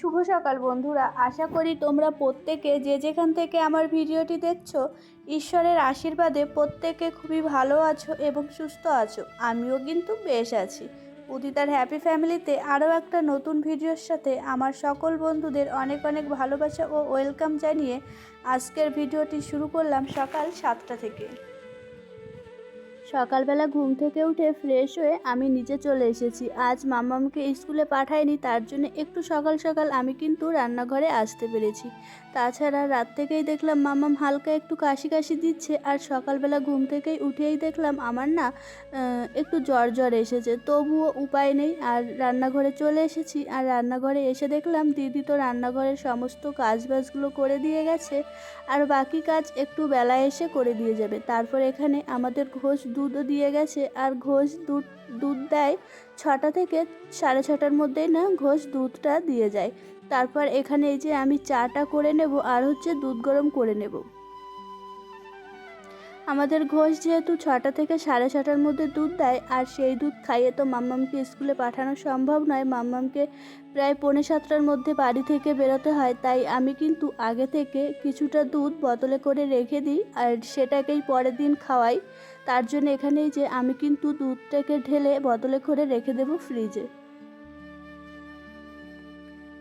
শুভ সকাল বন্ধুরা। আশা করি তোমরা প্রত্যেকে যে যেখান থেকে আমার ভিডিওটি দেখছ, ঈশ্বরের আশীর্বাদে প্রত্যেকে খুবই ভালো আছো এবং সুস্থ আছো। আমিও কিন্তু বেশ আছি। উদিতার হ্যাপি ফ্যামিলিতে আরও একটা নতুন ভিডিওর সাথে আমার সকল বন্ধুদের অনেক অনেক ভালোবাসা ও ওয়েলকাম জানিয়ে আজকের ভিডিওটি শুরু করলাম সকাল সাতটা থেকে। সকালবেলা ঘুম থেকে উঠে ফ্রেশ হয়ে আমি নিচে চলে এসেছি। আজ মামামকে স্কুলে পাঠায়নি তার জন্য একটু সকাল সকাল আমি কিন্তু রান্নাঘরে আসতে পেরেছি। তাছাড়া রাত থেকেই দেখলাম মাম্মাম হালকা একটু কাশি কাশি দিচ্ছে আর সকালবেলা ঘুম থেকেই উঠেই দেখলাম আমার না একটু জ্বর জ্বর এসেছে। তবুও উপায় নেই আর রান্নাঘরে চলে এসেছি আর রান্নাঘরে এসে দেখলাম দিদি তো রান্নাঘরের সমস্ত কাজবাজগুলো করে দিয়ে গেছে আর বাকি কাজ একটু বেলা এসে করে দিয়ে যাবে। তারপর এখানে আমাদের ঘোষ দুধও দিয়ে গেছে আর ঘোষ দুধ দুধ দেয় ছটা থেকে সাড়ে ছটার মধ্যেই না ঘোষ দুধটা দিয়ে যায়। তারপর এখানে এই যে আমি চাটা করে নেব আর হচ্ছে দুধ গরম করে নেব। আমাদের ঘোষ যেহেতু ছটা থেকে সাড়ে ছটার মধ্যে দুধ দেয়, আর সেই দুধ খাইয়ে তো মাম্মামকে স্কুলে পাঠানো সম্ভব নয়। মাম্মামকে প্রায় পৌনে সাতটার মধ্যে বাড়ি থেকে বেরোতে হয়, তাই আমি কিন্তু আগে থেকে কিছুটা দুধ বোতলে করে রেখে দিই, আর সেটাকেই পরের দিন খাওয়াই। তার জন্য এখানেই যে আমি কিন্তু দুধটাকে ঢেলে বদলে করে রেখে দেবো ফ্রিজে।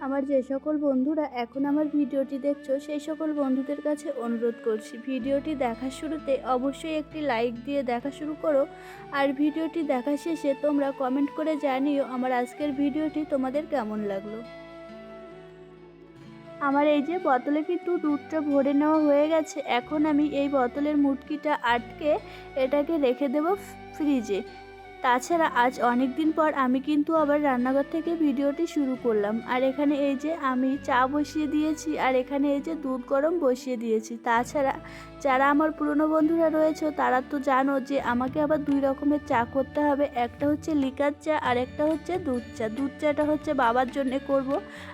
আমার যে সকল বন্ধুরা এখন আমার ভিডিওটি দেখছ, সেই সকল বন্ধুদের কাছে অনুরোধ করছি, ভিডিওটি দেখার শুরুতে অবশ্যই একটি লাইক দিয়ে দেখা শুরু করো। আর ভিডিওটি দেখা শেষে তোমরা কমেন্ট করে জানিও আমার আজকের ভিডিওটি তোমাদের কেমন লাগল। আমার এই যে বোতলে কিন্তু দুধটা ভরে নেওয়া হয়ে গেছে, এখন আমি এই বোতলের মুটকিটা আটকে এটাকে রেখে দেব ফ্রিজে। তাছাড়া আজ অনেক দিন পর আমি কিন্তু আবার রান্নাঘর থেকে ভিডিওটি শুরু করলাম। আর এখানে এই যে আমি চা বসিয়ে দিয়েছি, আর এখানে এই যে দুধ গরম বসিয়ে দিয়েছি। তাছাড়া যারা আমার পুরনো বন্ধুরা রয়েছে, তারা তো জানো যে আমাকে আবার দুই রকমের চা করতে হবে। একটা হচ্ছে লিকার চা, আর একটা হচ্ছে দুধ চা। দুধ চাটা হচ্ছে বাবার জন্য করব।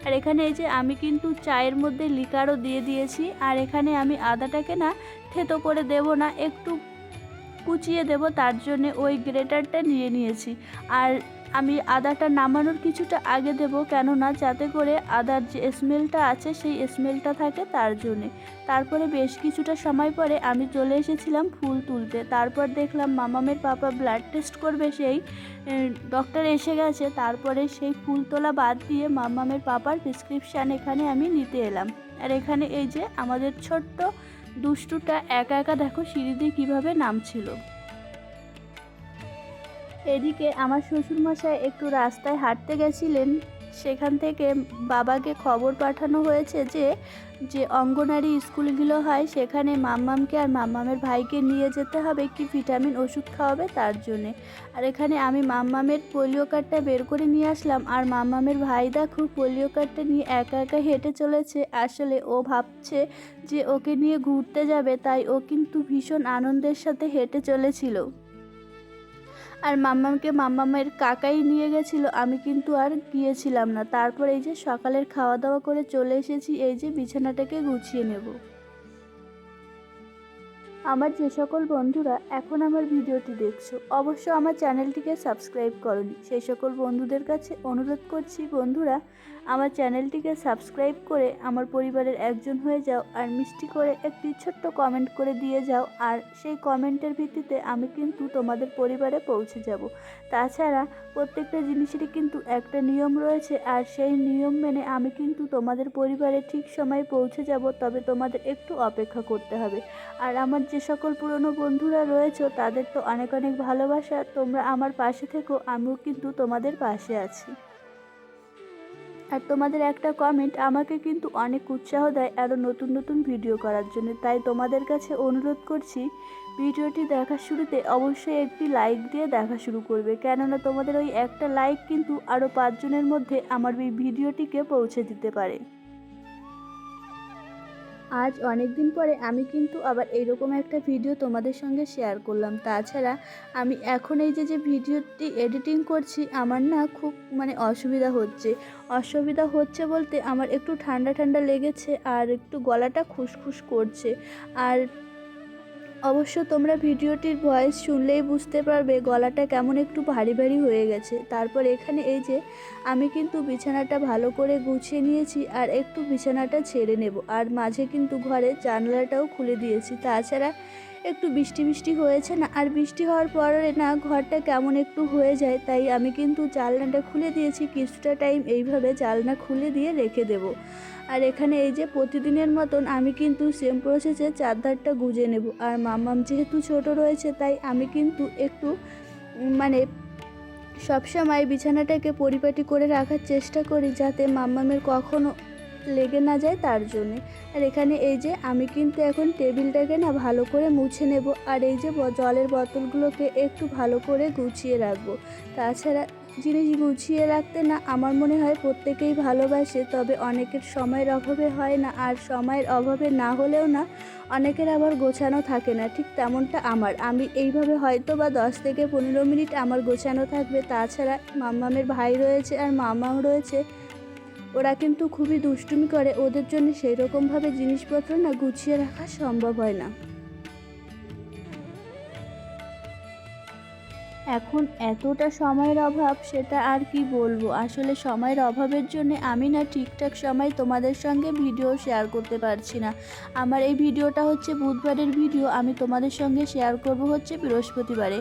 আর এখানে এই যে আমি কিন্তু চায়ের মধ্যে লিকারও দিয়ে দিয়েছি। আর এখানে আমি আদাটাকে না থেতো করে দেব না, একটু কুচিয়ে দেব, তার জন্য ওই গ্রেটারটা নিয়ে নিয়েছি। আর আমি আদাটা নামানোর কিছুটা আগে দেব, কেননা যাতে করে আদার যে স্মেলটা আছে, সেই স্মেলটা থাকে তার জন্যে। তারপরে বেশ কিছুটা সময় পরে আমি চলে এসেছিলাম ফুল তুলতে। তারপর দেখলাম মামামের পাপা ব্লাড টেস্ট করবে সেই ডক্টর এসে গেছে। তারপরে সেই ফুল তোলা বাদ দিয়ে মামামের পাপার প্রেসক্রিপশান এখানে আমি নিতে এলাম। আর এখানে এই যে আমাদের ছোট্ট দুষ্টুটা একা একা দেখো সিঁড়ি দিয়ে কীভাবে নামছিল। এদিকে আমার শ্বশুরমশাই একটু রাস্তায় হাঁটতে গেছিলেন। সেখান থেকে বাবাকে খবর পাঠানো হয়েছে যে যে অঙ্গনারী স্কুলগুলো হয়, সেখানে মাম্মামকে আর মাম্মামের ভাইকে নিয়ে যেতে হবে কি ভিটামিন ওষুধ খাওয়াবে তার জন্যে। আর এখানে আমি মাম্মামের পোলিও কার্ডটা বের করে নিয়ে আসলাম, আর মাম্মামের ভাই দেখো পোলিও কার্ডটা নিয়ে একা একা হেঁটে চলেছে। আসলে ও ভাবছে যে ওকে নিয়ে ঘুরতে যাবে, তাই ও কিন্তু ভীষণ আনন্দের সাথে হেঁটে চলেছিল। আর মাম্মাকে মাম্মামের কাকাই নিয়ে গেছিল, আমি কিন্তু আর গিয়েছিলাম না। তারপর এই যে সকালের খাওয়া দাওয়া করে চলে এসেছি, এই যে বিছানাটাকে গুছিয়ে নেব। আমার যে সকল বন্ধুরা এখন আমার ভিডিওটি দেখছ, অবশ্য আমার চ্যানেলটিকে সাবস্ক্রাইব করনি। সেই সকল বন্ধুদের কাছে অনুরোধ করছি বন্ধুরা আমার চ্যানেলটিকে সাবস্ক্রাইব করে আমার পরিবারের একজন হয়ে যাও আর মিষ্টি করে একটি ছোট্ট কমেন্ট করে দিয়ে যাও। আর সেই কমেন্টের ভিত্তিতে আমি কিন্তু তোমাদের পরিবারে পৌঁছে যাব। তাছাড়া প্রত্যেকটা জিনিসেরই কিন্তু একটা নিয়ম রয়েছে আর সেই নিয়ম মেনে আমি কিন্তু তোমাদের পরিবারে ঠিক সময়ে পৌঁছে যাব, তবে তোমাদের একটু অপেক্ষা করতে হবে। আর আমার যে সকল পুরনো বন্ধুরা রয়েছে, তাদের তো অনেক অনেক ভালোবাসা। তোমরা আমার পাশে থেকো, আমিও কিন্তু তোমাদের পাশে আছি। আর তোমাদের একটা কমেন্ট আমাকে কিন্তু অনেক উৎসাহ দেয় আরও নতুন নতুন ভিডিও করার জন্য। তাই তোমাদের কাছে অনুরোধ করছি ভিডিওটি দেখার শুরুতে অবশ্যই একটি লাইক দিয়ে দেখা শুরু করবে। কেননা তোমাদের ওই একটা লাইক কিন্তু আরও পাঁচজনের মধ্যে আমার এই ভিডিওটিকে পৌঁছে দিতে পারে। আজ অনেক দিন পরে আমি কিন্তু আবার এইরকম একটা ভিডিও তোমাদের সঙ্গে শেয়ার করলাম। তাছাড়া আমি এখন এই যে যে ভিডিওটি এডিটিং করছি, আমার না খুব মানে অসুবিধা হচ্ছে। অসুবিধা হচ্ছে বলতে আমার একটু ঠান্ডা ঠান্ডা লেগেছে আর একটু গলাটা খুসখুস করছে। আর অবশ্য তোমরা ভিডিওটির ভয়েস শুনলেই বুঝতে পারবে গলাটা কেমন একটু ভারী ভারী হয়ে গেছে। তারপর এখানে এই যে, আমি কিন্তু বিছানাটা ভালো করে গুছিয়ে নিয়েছি আর একটু বিছানাটা ছেড়ে নেব। আর মাঝে কিন্তু ঘরে জানলাটাও খুলে দিয়েছি। তাছাড়া একটু বৃষ্টি বৃষ্টি হয়েছে না, আর বৃষ্টি হওয়ার পরে না ঘরটা কেমন একটু হয়ে যায়, তাই আমি কিন্তু জানলাটা খুলে দিয়েছি, কিছুটা টাইম এইভাবে জানলা খুলে দিয়ে রেখে দেবো। আর এখানে এই যে প্রতিদিনের মতন আমি কিন্তু সেম প্রসেসে চারধারটা গুজে নেব। আর মাম্মাম যেহেতু ছোট রয়েছে, তাই আমি কিন্তু একটু মানে সবসময় বিছানাটাকে পরিপাটি করে রাখার চেষ্টা করি, যাতে মাম্মামের কখনো লেগে না যায় তার জন্যে। আর এখানে এই যে আমি কিন্তু এখন টেবিলটাকে না ভালো করে মুছে নেব আর এই যে জলের বোতলগুলোকে একটু ভালো করে গুছিয়ে রাখব। তাছাড়া জিনিস গুছিয়ে রাখতে না আমার মনে হয় প্রত্যেকেই ভালোবাসে, তবে অনেকের সময়ের অভাবে হয় না আর সময়ের অভাবে না হলেও না অনেকের আবার গোছানো থাকে না, ঠিক তেমনটা আমার। আমি এইভাবে হয়তো বা দশ থেকে পনেরো মিনিট আমার গোছানো থাকবে, তাছাড়া মাম্মামের ভাই রয়েছে আর মামাও রয়েছে। ওরা কিন্তু খুবই দুষ্টুমি করে, ওদের জন্য সেই রকমভাবে জিনিসপত্র না গুছিয়ে রাখা সম্ভব হয় না। এখন এতটা সময়ের অভাব, সেটা আর কি বলব? আসলে সময়ের অভাবের জন্য আমি না ঠিকঠাক সময় তোমাদের সঙ্গে ভিডিও শেয়ার করতে পারছি না। আমার এই ভিডিওটা হচ্ছে বুধবারের ভিডিও আমি তোমাদের সঙ্গে শেয়ার করব হচ্ছে বৃহস্পতিবারে।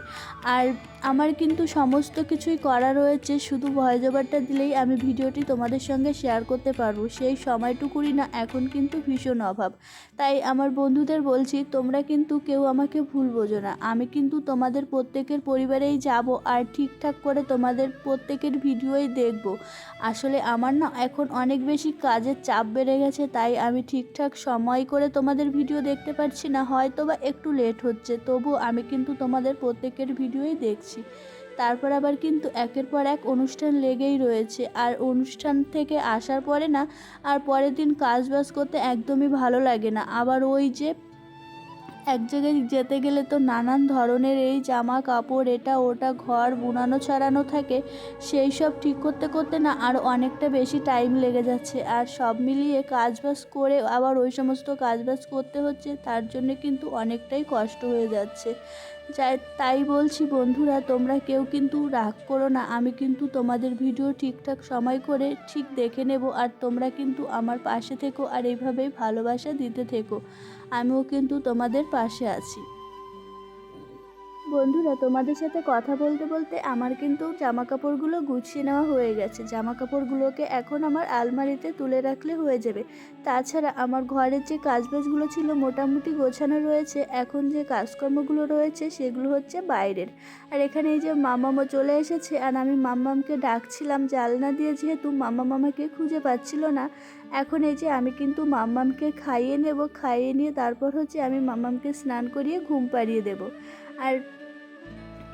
আর আমার কিন্তু সমস্ত কিছুই করা রয়েছে, শুধু ভয়েস ওভারটা দিলেই আমি ভিডিওটি তোমাদের সঙ্গে শেয়ার করতে পারব। সেই সময়টুকুরই না, এখন কিন্তু ভীষণ অভাব। তাই আমার বন্ধুদের বলছি, তোমরা কিন্তু কেউ আমাকে ভুল বোঝো না। আমি কিন্তু তোমাদের প্রত্যেকের পরিবারেই যাব আর ঠিকঠাক করে তোমাদের প্রত্যেকের ভিডিওই দেখব। আসলে আমার না এখন অনেক বেশি কাজের চাপ বেড়ে গেছে, তাই আমি ঠিকঠাক সময় করে তোমাদের ভিডিও দেখতে পারছি না হয়তো বা একটু লেট হচ্ছে, তবু আমি কিন্তু তোমাদের প্রত্যেকের ভিডিওই দেখছি। তারপর আবার কিন্তু একের পর এক অনুষ্ঠান লেগেই রয়েছে, আর অনুষ্ঠান থেকে আসার পরে না, আর পরের দিন কাজ বাজ করতে একদমই ভালো লাগে না। আবার ওই যে এক জায়গায় যেতে গেলে তো নানান ধরনের এই জামা কাপড় এটা ওটা, ঘর, বুনানো ছাড়ানো থাকে সেই সব ঠিক করতে করতে না আর অনেকটা বেশি টাইম লেগে যাচ্ছে। আর সব মিলিয়ে কাজবাজ করে আবার ওই সমস্ত কাজবাজ করতে হচ্ছে, তার জন্য কিন্তু অনেকটাই কষ্ট হয়ে যাচ্ছে। যাই, তাই বলছি বন্ধুরা, তোমরা কেউ কিন্তু রাগ করো না, আমি কিন্তু তোমাদের ভিডিও ঠিকঠাক সময় করে ঠিক দেখে নেব, আর তোমরা কিন্তু আমার পাশে থেকো আর এইভাবেই ভালোবাসা দিতে থেকো। আমিও কিন্তু তোমাদের পাশে আছি। বন্ধুরা, তোমাদের সাথে কথা বলতে বলতে আমার কিন্তু জামা কাপড়গুলো গুছিয়ে নেওয়া হয়ে গেছে। জামা কাপড়গুলোকে এখন আমার আলমারিতে তুলে রাখলে হয়ে যাবে। তাছাড়া আমার ঘরের যে কাজবাজগুলো ছিল মোটামুটি গোছানো রয়েছে, এখন যে কাজকর্মগুলো রয়েছে সেগুলো হচ্ছে বাইরের। আর এখানে এই যে মামামা চলে এসেছে, আর আমি মাম্মামকে ডাকছিলাম, জালনা দিয়ে যেহেতু মামা মামাকে খুঁজে পাচ্ছিল না, এখন এই যে আমি কিন্তু মাম্মামকে খাইয়ে নেব, খাইয়ে নিয়ে তারপর হচ্ছে আমি মাম্মামকে স্নান করিয়ে ঘুম পাড়িয়ে দেব। আর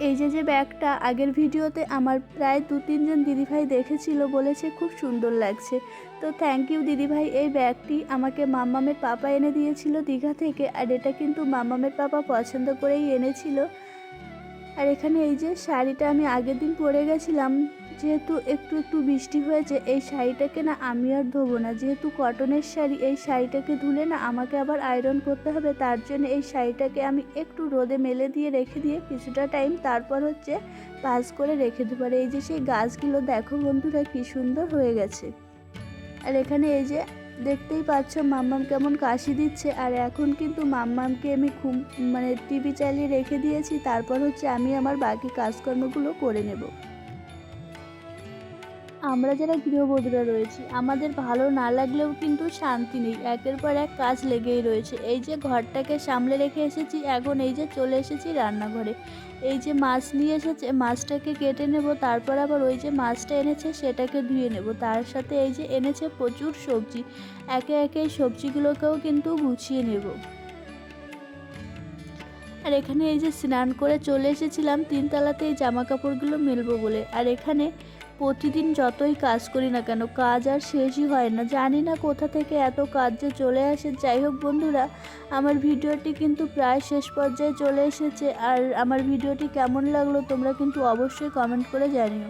এই যে যে ব্যাগটা আগের ভিডিওতে আমার প্রায় দু, তিনজন দিদিভাই দেখেছিল বলেছে খুব সুন্দর লাগছে। তো থ্যাংক ইউ দিদিভাই, এই ব্যাগটি আমাকে মাম্মামের পাপা এনে দিয়েছিল দীঘা থেকে, আর এটা কিন্তু মাম্মামের পাপা পছন্দ করেই এনেছিল। আর এখানে এই যে শাড়িটা আমি আগের দিন পরে গেছিলাম যেহেতু একটু একটু বৃষ্টি হয়েছে, এই শাড়িটাকে না আমি আর ধোবো না। যেহেতু কটনের শাড়ি, এই শাড়িটাকে ধুলে না আমাকে আবার আয়রন করতে হবে, তার জন্য এই শাড়িটাকে আমি একটু রোদে মেলে দিয়ে রেখে দিয়ে কিছুটা টাইম তারপর হচ্ছে পাস করে রেখে দেবো। আর এই যে সেই গাছগুলো, দেখো বন্ধুরা কি সুন্দর হয়ে গেছে। আর এখানে এই যে দেখতেই পাচ্ছ মাম্মাম কেমন কাশি দিচ্ছে। আর এখন কিন্তু মাম্মামকে আমি ঘুম মানে টিভি চালিয়ে রেখে দিয়েছি, তারপর হচ্ছে আমি আমার বাকি কাজকর্মগুলো করে নেব। আমরা যারা গৃহবধূরা রয়েছি, আমাদের ভালো না লাগলেও কিন্তু শান্তি নেই। একের পর এক কাজ লেগেই রয়েছে। এই যে ঘরটাকে সামলে রেখে এসেছি, এখন এই যে চলে এসেছি রান্নাঘরে। এই যে মাছ নিয়ে এসেছে, মাছটাকে কেটে নেব, তারপর আবার ওই যে মাছটা এনেছে, সেটাকে ধুয়ে নেব। তার সাথে এই যে এনেছে প্রচুর সবজি। একে একে সবজিগুলোকেও কিন্তু গুছিয়ে নেব। আর এখানে এই যে স্নান করে চলে এসেছিলাম তিনতলাতে এই জামা কাপড়গুলো মেলবো বলে। আর এখানে প্রতিদিন যতই কাজ করি না কেন, কাজ আর শেষই হয় না। জানি না কোথা থেকে এত কাজ যে চলে আসে। যাই হোক বন্ধুরা, আমার ভিডিওটি কিন্তু প্রায় শেষ পর্যায়ে চলে এসেছে। আর আমার ভিডিওটি কেমন লাগল তোমরা কিন্তু অবশ্যই কমেন্ট করে জানিও।